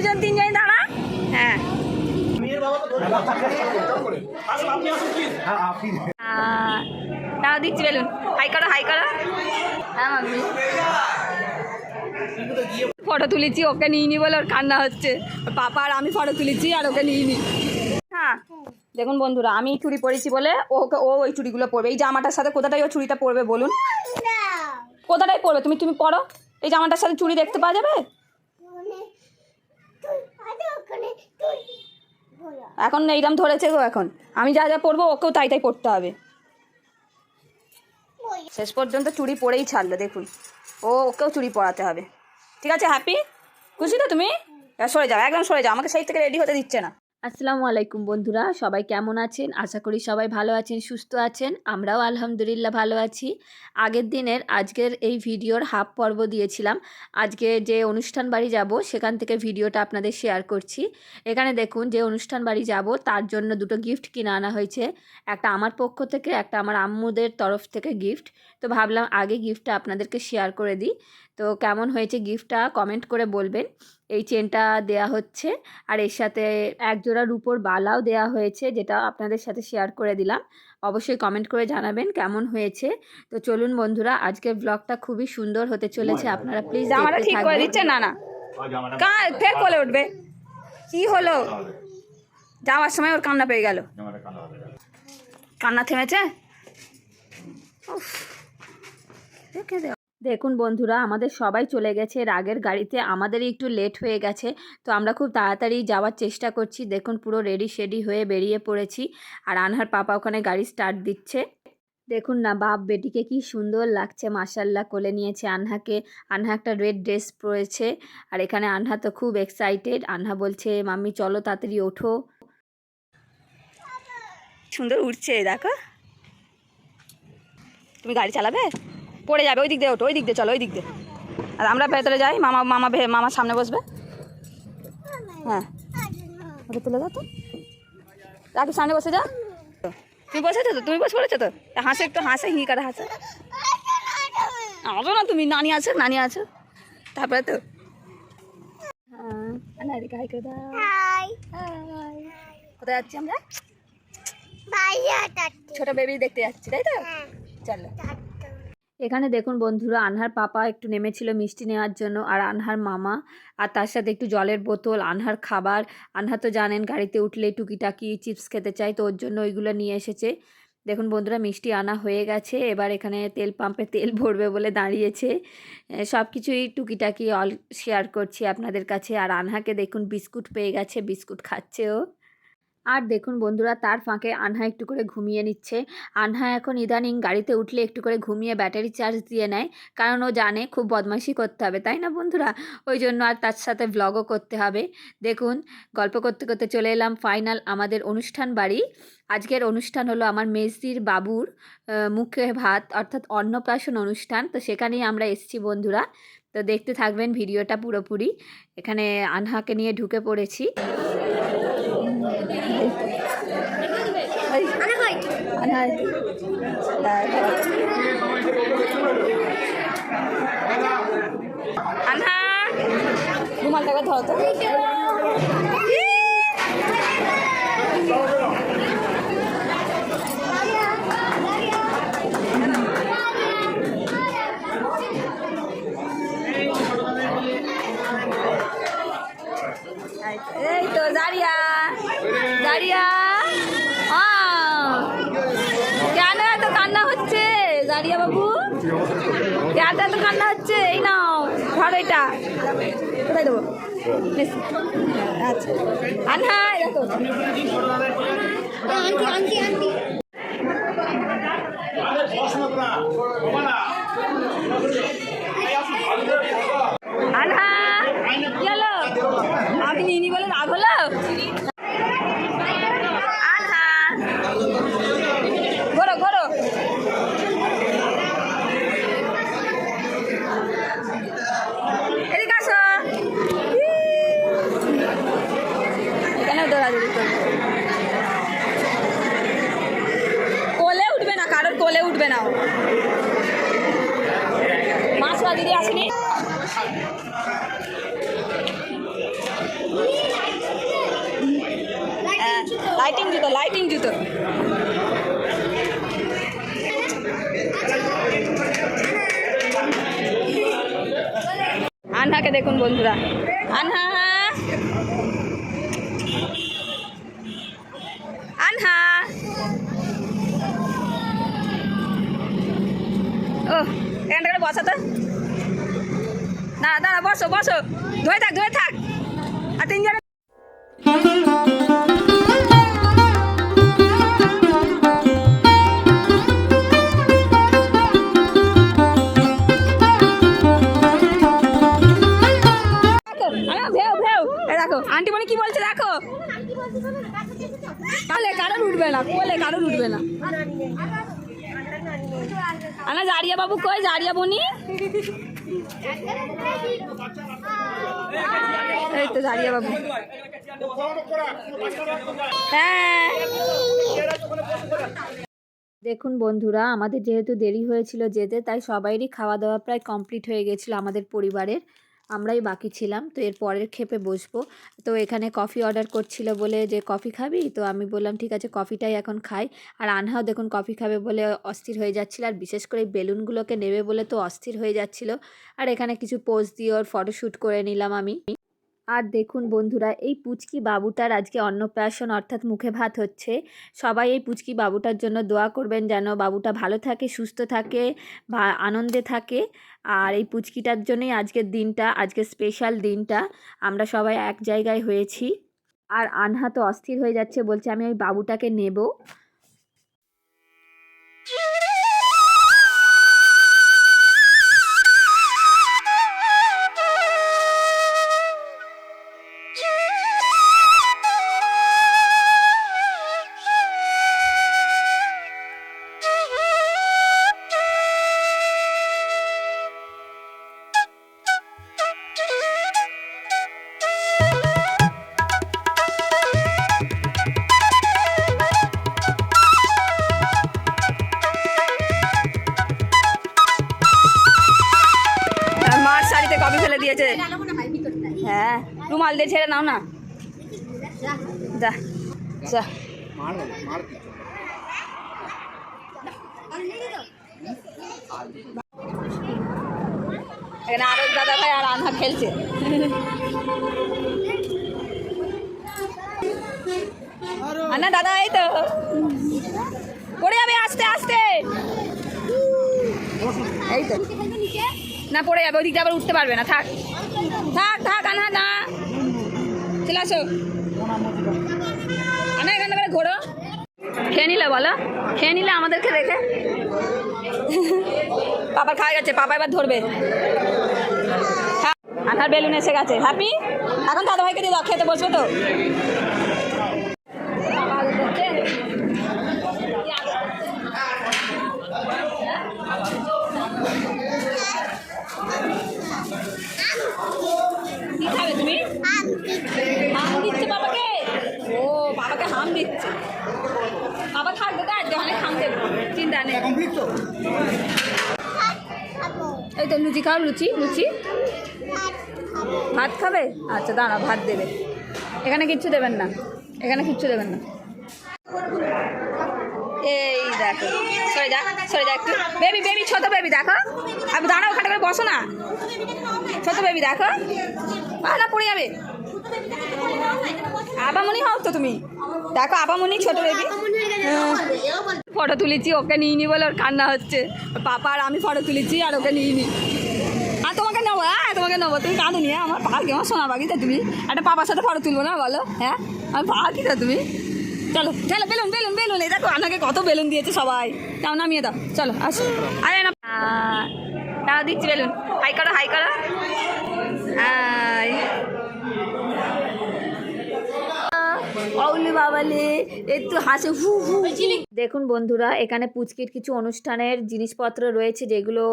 দুজন, তিনজন দাঁড়া। হ্যাঁ। দাঁড়া দিচ্ছি বেলুন। হাই করো হাই করো। হ্যাঁ ফটো তুলেছি, ওকে নিইনি বলে ওর কান্না হচ্ছে। পাপা আর আমি ফটো তুলেছি আর ওকে নিইনি। হ্যাঁ দেখুন বন্ধুরা, আমি চুড়ি পরেছি বলে ওকে, ও ওই চুড়িগুলো পরবে। এই জামাটার সাথে কোথাটাই ও চুড়িটা পরবে বলুন? কোথাটাই পরবে? তুমি তুমি পরো। এই জামাটার সাথে চুড়ি দেখতে পাওয়া যাবে? এখন এইরকম ধরেছে গো এখন। আমি যা যা পরবো ওকেও তাই তাই পরতে হবে। শেষ পর্যন্ত চুড়ি পরেই ছাড়লো দেখুন। ও ওকেও চুড়ি পড়াতে হবে। ঠিক আছে হ্যাপি? খুশি তো তুমি? সরে যাও একদম সরে যাও। আমাকে সেই থেকে রেডি হতে দিচ্ছে না। আসসালামু আলাইকুম বন্ধুরা, সবাই কেমন আছেন? আশা করি সবাই ভালো আছেন, সুস্থ আছেন। আমরাও আলহামদুলিল্লাহ ভালো আছি। আগের দিনের, আজকের এই ভিডিওর হাফ পর্ব দিয়েছিলাম। আজকে যে অনুষ্ঠান বাড়ি যাব, সেখান থেকে ভিডিওটা আপনাদের শেয়ার করছি। এখানে দেখুন, যে অনুষ্ঠান বাড়ি যাব, তার জন্য দুটো গিফট কিনে আনা হয়েছে। একটা আমার পক্ষ থেকে, একটা আমার আম্মুদের তরফ থেকে গিফট তো ভাবলাম আগে গিফটটা আপনাদেরকে শেয়ার করে দিই। তো কেমন হয়েছে গিফটটা কমেন্ট করে বলবেন। এই চেনটা দেয়া হচ্ছে আর এর সাথে এক জোড়া রূপোর বালাও দেয়া হয়েছে যেটা আপনাদের সাথে শেয়ার করে দিলাম। অবশ্যই কমেন্ট করে জানাবেন কেমন হয়েছে। তো চলুন বন্ধুরা আজকের ব্লগটা খুবই সুন্দর হতে চলেছে। আপনারা প্লিজ ঠিক করে দিচ্ছে না না কা ফের কোলে উঠবে। কি হলো? যাওয়ার সময় ওর কান্না পেয়ে গেল। কান্না থেমেছে? উফ, রেখে দে। দেখুন বন্ধুরা আমাদের সবাই চলে গেছে। রাগের গাড়িতে আমাদেরই একটু লেট হয়ে গেছে। তো আমরা খুব তাড়াতাড়ি যাওয়ার চেষ্টা করছি। দেখুন পুরো রেডি শেডি হয়ে বেরিয়ে পড়েছি। আর আনহার পাপা ওখানে গাড়ি স্টার্ট দিচ্ছে। দেখুন না বাপ বেটিকে কি সুন্দর লাগছে। মাসাল্লাহ কোলে নিয়েছে আনহাকে। আনহা একটা রেড ড্রেস পরেছে। আর এখানে আনহা তো খুব এক্সাইটেড আনহা বলছে মাম্মি চলো তাড়াতাড়ি ওঠো। সুন্দর উঠছে দেখো। তুমি গাড়ি চালাবে? পড়ে যাবে ওই দিক দিয়ে ওঠো ওই দিক দিয়ে চলো ওই দিক দিয়ে। আর আমরা ভেতরে যাই মামা মামা মামার সামনে বসবে। হ্যাঁ। ওটা তুলে দাও তো। রাখি সামনে বসে যা তুমি বসেছো তো? তুমি বসে পড়েছো তো? হাসে একটু হাসে হি করে হাসে। আসো না তুমি নানি আছো নানি আছো। তারপরে তো। হ্যাঁ। কোথায় যাচ্ছি আমরা? ছোট বেবি দেখতে যাচ্ছি তাই তো? চলো। এখানে দেখুন বন্ধুরা, আনহার পাপা একটু নেমেছিল মিষ্টি নেওয়ার জন্য আর আনহার মামা আর তার সাথে একটু জলের বোতল, আনহার খাবার। আনহা তো জানেন গাড়িতে উঠলে টুকিটাকি চিপস খেতে চাই তো ওর জন্য ওইগুলো নিয়ে এসেছে। দেখুন বন্ধুরা, মিষ্টি আনা হয়ে গেছে, এবার এখানে তেল পাম্পে তেল ভরবে বলে দাঁড়িয়েছে। সব কিছুই টুকিটাকি অল শেয়ার করছি আপনাদের কাছে। আর আনহাকে দেখুন বিস্কুট পেয়ে গেছে, বিস্কুট খাচ্ছে ও। আর দেখুন বন্ধুরা, তার ফাঁকে আনহা একটু করে ঘুমিয়ে নিচ্ছে। আনহা এখন ইদানিং গাড়িতে উঠলে একটু করে ঘুমিয়ে ব্যাটারি চার্জ দিয়ে নেয়, কারণ ও জানে খুব বদমাইশি করতে হবে, তাই না বন্ধুরা? ওই জন্য আর তার সাথে ভ্লগও করতে হবে। দেখুন, গল্প করতে করতে চলে এলাম ফাইনাল আমাদের অনুষ্ঠান বাড়ি। আজকের অনুষ্ঠান হলো আমার মেজদির বাবুর মুখে ভাত, অর্থাৎ অন্নপ্রাশন অনুষ্ঠান। তো সেখানেই আমরা এসছি বন্ধুরা। তো দেখতে থাকবেন ভিডিওটা পুরোপুরি। এখানে আনহাকে নিয়ে ঢুকে পড়েছি এই, দাঁড়া। আনহা তো এই তো দাঁড়িয়া দাঁড়িয়া হ্যাঁ কেন এত কান্না হচ্ছে দাঁড়িয়া বাবু। কেন এত কান্না হচ্ছে এই নাও ধর এটা। কোথায় দেবো। আচ্ছা। আনহা আনহা কি হলো? আমি নিনি বলে রাগ হলো আনহা ঘোরো ঘোরো এদিকে আসো এখানে দৌড়াদৌড়ি করবে কোলে উঠবে না কারোর কোলে উঠবে না ও। মাছরা দিদি আসেনি। লাইটিং জুতো লাইটিং জুতো। আনহাকে দেখুন বন্ধুরা। আনহা আনহা। ও এখানটা বসা তো। দাঁড়া দাঁড়া, বসো বসো। ধরে থাক ধরে থাক। আর তিনজনে দেখো আন্টি মানে কি বলছে দেখো? তাহলে কারোর উঠবে না, কোলে কারোর উঠবে না। আনা জারিয়া বাবু কই জারিয়া বনি এই তো দাঁড়িয়ে বাবু। হ্যাঁ। দেখুন বন্ধুরা, আমাদের যেহেতু দেরি হয়েছিল যেতে, তাই সবাইরই খাওয়া দাওয়া প্রায় কমপ্লিট হয়ে গেছিল আমাদের পরিবারের। আমরাই বাকি ছিলাম, তো এর পরের ক্ষেপে বসবো। তো এখানে কফি অর্ডার করছিল বলে যে, কফি খাবি? তো আমি বললাম, ঠিক আছে, কফিটাই এখন খাই। আর আনহাও দেখুন, কফি খাবে বলে অস্থির হয়ে যাচ্ছিল, আর বিশেষ করে বেলুনগুলোকে নেবে বলে তো অস্থির হয়ে যাচ্ছিল। আর এখানে কিছু পোজ দিয়ে ওর ফটোশ্যুট করে নিলাম আমি। আর দেখুন বন্ধুরা, এই পুচকি বাবুটার আজকে অন্নপ্রাশন অর্থাৎ মুখে ভাত হচ্ছে। সবাই এই পুচকি বাবুটার জন্য দোয়া করবেন যেন বাবুটা ভালো থাকে, সুস্থ থাকে আনন্দে থাকে। আর এই পুচকিটার জন্যই আজকের দিনটা আজকে স্পেশাল দিনটা। আমরা সবাই এক জায়গায় হয়েছি। আর আনহা তো অস্থির হয়ে যাচ্ছে, বলছে আমি ওই বাবুটাকে নেব। শাড়িতে কফি ফেলে দিয়েছে। হ্যাঁ রুমাল দিয়ে ছেড়ে নাও না। যা। যা এখানে আরও দাদা ভাই আর আনহা খেলছে। আনা দাদা এই তো। পড়ে যাবে আস্তে আস্তে। এই তো। না পড়ে যাবে, ওদিক দিয়ে আবার উঠতে পারবে না, থাক। থাক থাক, আনা না চলে আসো। আনা, এখানে করে ঘোরো। খেয়ে নিলে বলো? খেয়ে নিলে আমাদেরকে রেখে পাপার খাওয়া গেছে, পাপা এবার ধরবে। হ্যাঁ আনার বেলুন এসে গেছে। হ্যাপি? এখন দাদা ভাইকে দিয়ে দাও, খেতে বসবে তো বাবা আলু করছে। কি আলু করছে? কি খাবে তুমি হাম দিচ্ছে বাবাকে ও বাবাকে হাম দিচ্ছে বাবা থাকবে তো আজকে অনেক হাম দেবো চিন্তা নেই এই তো লুচি খাও, লুচি লুচি। ভাত খাবে? আচ্ছা দাঁড়া, ভাত দেবে। এখানে কিচ্ছু দেবেন না। এখানে কিচ্ছু দেবেন না। এই দেখো। সরে যা সরে যা একটু বেবি বেবি, ছোট বেবি, দেখো। আমি দাঁড়া ওখানে করে বসো না। ছোট বেবি, দেখো। না, পড়ে যাবে। আবামনি হও তো তুমি। দেখো, আবামনি, ছোট বেবি। ফটো তুলেছি, ওকে নিয়ে নি বলে ওর কান্না হচ্ছে। পাপা আর আমি ফটো তুলেছি আর ওকে নিয়ে নি। আর তোমাকে নেব হ্যাঁ তোমাকে নেব। তুমি কাঁদুনি হ্যাঁ আমার পাখি আমার সোনা পাখি তো তুমি? একটা পাপার সাথে ফটো তুলবো না বলো হ্যাঁ? আমার পাখি তো তুমি? চলো চলো, বেলুন বেলুন বেলুন। এই দেখো, আমাকে কত বেলুন দিয়েছে সবাই। দাও, নামিয়ে দাও। চলো, আসো। আরে, না। দাও, দিচ্ছি বেলুন। হাই করো হাই করো। বাবালে, একটু হাসে হু হু। দেখুন বন্ধুরা, এখানে পুচকির কিছু অনুষ্ঠানের জিনিসপত্র রয়েছে যেগুলো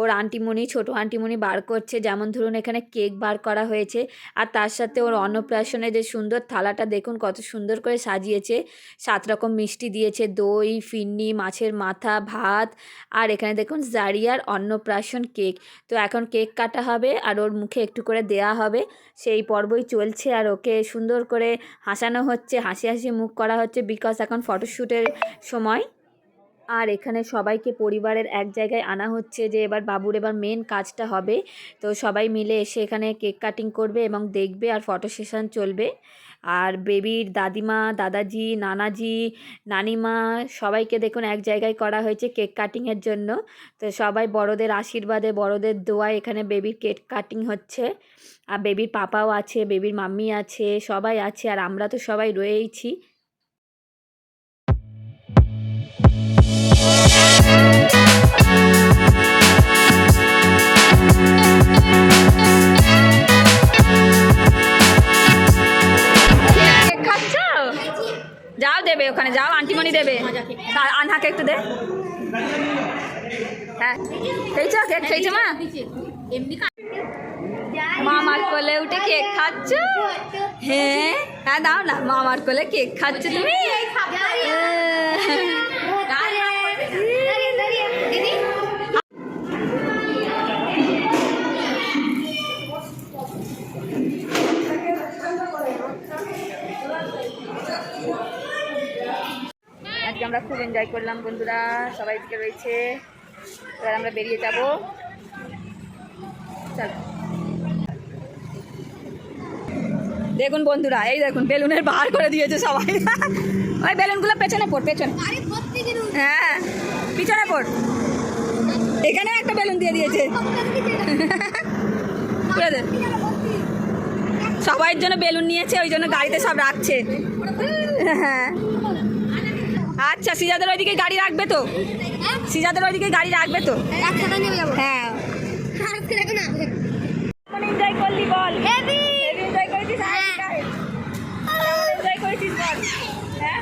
ওর আন্টিমণি, ছোট আন্টিমণি বার করছে। যেমন ধরুন এখানে কেক বার করা হয়েছে আর তার সাথে ওর অন্নপ্রাশনে যে সুন্দর থালাটা দেখুন কত সুন্দর করে সাজিয়েছে। সাত রকম মিষ্টি দিয়েছে, দই, ফিন্নি, মাছের মাথা, ভাত আর এখানে দেখুন জারিয়ার অন্নপ্রাশন কেক। তো এখন কেক কাটা হবে আর ওর মুখে একটু করে দেয়া হবে। সেই পর্বই চলছে আর ওকে সুন্দর করে হাসানো হচ্ছে, হাসি হাসি মুখ করা হচ্ছে বিকজ এখন ফটোশ্যুটের সময়। আর এখানে সবাইকে পরিবারের এক জায়গায় আনা হচ্ছে যে এবার বাবুর এবার মেন কাজটা হবে। তো সবাই মিলে এসে এখানে কেক কাটিং করবে এবং দেখবে আর ফটো সেশন চলবে। আর বেবির দাদিমা, দাদাজি, নানাজি, নানিমা সবাইকে দেখুন এক জায়গায় করা হয়েছে কেক কাটিংয়ের জন্য। তো সবাই বড়দের আশীর্বাদে, বড়দের দোয়ায় এখানে বেবির কেক কাটিং হচ্ছে। আর বেবির পাপাও আছে বেবির মাম্মি আছে, সবাই আছে। আর আমরা তো সবাই রয়েইছি। দেবে ওখানে যাও আন্টিমণি দেবে। আনহাকে একটু দে। হ্যাঁ। খেয়েছ? কেক খেয়েছো মা? মামার কোলে উঠে কেক খাচ্ছ? হ্যাঁ। হ্যাঁ দাও না মামার কোলে কেক খাচ্ছ তুমি আজকে আমরা খুব এনজয় করলাম, বন্ধুরা। সবাই দিকে রয়েছে। এবার আমরা বেরিয়ে যাব। চলো। দেখুন বন্ধুরা, এই দেখুন, বেলুনের বার করে দিয়েছে সবাই। ওই বেলুনগুলো পেছনে পড়, পেছনে। হ্যাঁ পিছনে পড়। এখানে একটা বেলুন দিয়ে দিয়েছে। সবাইয়ের জন্য বেলুন নিয়েছে, ওই জন্য গাড়িতে সব রাখছে। হ্যাঁ। আচ্ছা সিজাদের ওইদিকে গাড়ি রাখবে তো? সিজাদের ওইদিকে গাড়ি রাখবে তো? হ্যাঁ। এনজয় করলি বল। এনজয় করেছিস? এনজয় করেছিস বল? হ্যাঁ?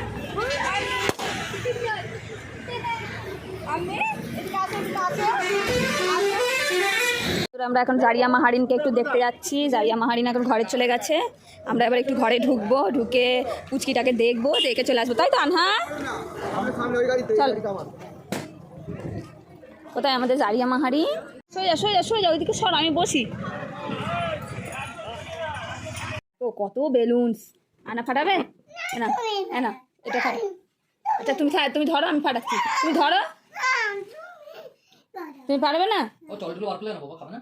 আমি আমরা এখন জারিয়া মাহারিনকে একটু দেখতে যাচ্ছি। জারিয়া মাহারিন এখন ঘরে চলে গেছে। আমরা এবার একটু ঘরে ঢুকবো ঢুকে পুচকিটাকে দেখব দেখে চলে আসব। তাই তো আনহা? চল। কোথায় আমাদের জারিয়া মাহারি? যা সরে যা ওইদিকে সর আমি বসি। তো কত বেলুনস। আনা ফাটাবে? না না এটা ফাটা। আচ্ছা তুমি খা- তুমি ধরো আমি ফাটাচ্ছি। তুমি ধরো। তুমি পারবে না? ও জলগুলো বার করলে না বাবা খাবে না?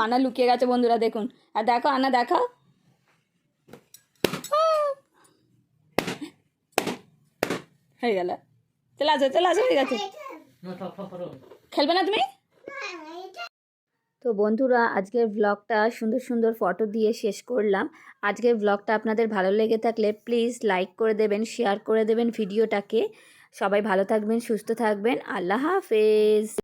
আনা লুকিয়ে গেছে বন্ধুরা দেখুন। আর দেখো আনা দেখাও হয়ে গেল। চলে আসো চলে আসো খেলবে না তুমি? তো বন্ধুরা, আজকের ব্লগটা সুন্দর সুন্দর ফটো দিয়ে শেষ করলাম। আজকের ব্লগটা আপনাদের ভালো লেগে থাকলে প্লিজ লাইক করে দেবেন শেয়ার করে দেবেন ভিডিওটাকে। সবাই ভালো থাকবেন, সুস্থ থাকবেন। আল্লাহ হাফেজ।